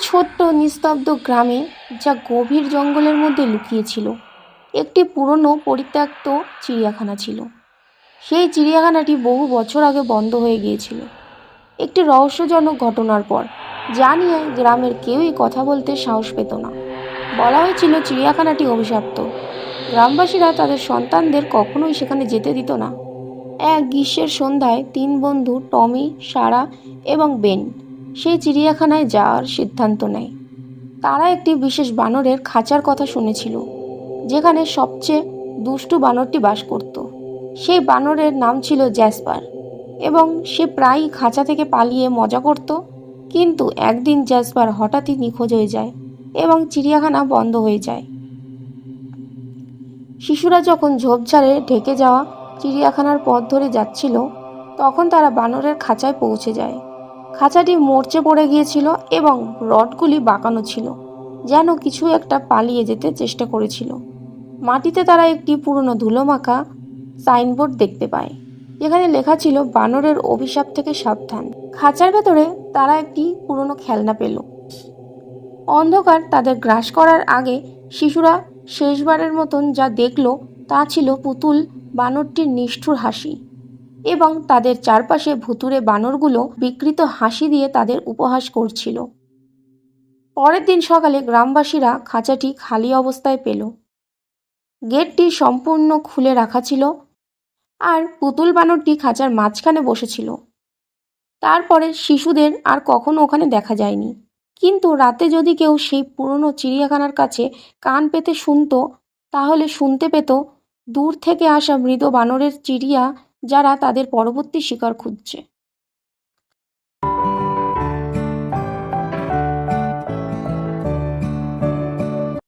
ছোট্ট নিস্তব্ধ গ্রামে যা গভীর জঙ্গলের মধ্যে লুকিয়ে ছিল একটি পুরনো, পরিত্যক্ত চিড়িয়াখানা ছিল। সেই চিড়িয়াখানাটি বহু বছর আগে বন্ধ হয়ে গিয়েছিল। একটি রহস্যজনক ঘটনার পর যা নিয়ে গ্রামের কেউই কথা বলতে সাহস পেত না। বলা হয়েছিল, চিড়িয়াখানাটি অভিশপ্ত। গ্রামবাসীরা তাদের সন্তানদের কখনোই সেখানে যেতে দিত না। এক গ্রীষ্মের সন্ধ্যায় তিন বন্ধু, টমি, সারা এবং বেন সেই চিড়িয়াখানায় যাওয়ার সিদ্ধান্ত নেয়। তারা একটি বিশেষ বানরের খাঁচার কথা শুনেছিল, যেখানে সবচেয়ে দুষ্টু বানরটি বাস করত। সেই বানরের নাম ছিল জ্যাসপার এবং সে প্রায়ই খাঁচা থেকে পালিয়ে মজা করত, কিন্তু একদিন জ্যাসপার হঠাৎই নিখোঁজ হয়ে যায় এবং চিড়িয়াখানা বন্ধ হয়ে যায়। শিশুরা যখন ঝোপঝাড়ে ঢেকে যাওয়া চিড়িয়াখানার পথ ধরে যাচ্ছিল, তখন তারা বানরের খাঁচায় পৌঁছে যায়। খাঁচাটি মরচে পড়ে গিয়েছিল এবং রডগুলি বাঁকানো ছিল, যেন কিছু একটা পালিয়ে যেতে চেষ্টা করেছিল। মাটিতে তারা একটি পুরনো ধুলোমাখা সাইনবোর্ড দেখতে পায়। যেখানে লেখা ছিল, বানরের অভিশাপ থেকে সাবধান। খাঁচার ভেতরে তারা একটি পুরনো খেলনা পেল। অন্ধকার তাদের গ্রাস করার আগে শিশুরা শেষবারের মতন যা দেখল তা ছিল পুতুল বানরটির নিষ্ঠুর হাসি। এবং তাদের চারপাশে ভুতুরে বানরগুলো বিকৃত হাসি দিয়ে তাদের উপহাস করছিল। পরের দিন সকালে গ্রামবাসীরা খাঁচাটি খালি অবস্থায় পেল। গেটটি সম্পূর্ণ খুলে রাখা ছিল আর পুতুল বানরটি খাঁচার মাঝখানে বসেছিল। তারপরে শিশুদের আর কখনো ওখানে দেখা যায়নি। কিন্তু রাতে যদি কেউ সেই পুরনো চিড়িয়াখানার কাছে কান পেতে শুনত, তাহলে শুনতে পেত দূর থেকে আসা মৃদ বানরের চিড়িয়া যারা তাদের পরবর্তী শিকার খুঁজছে।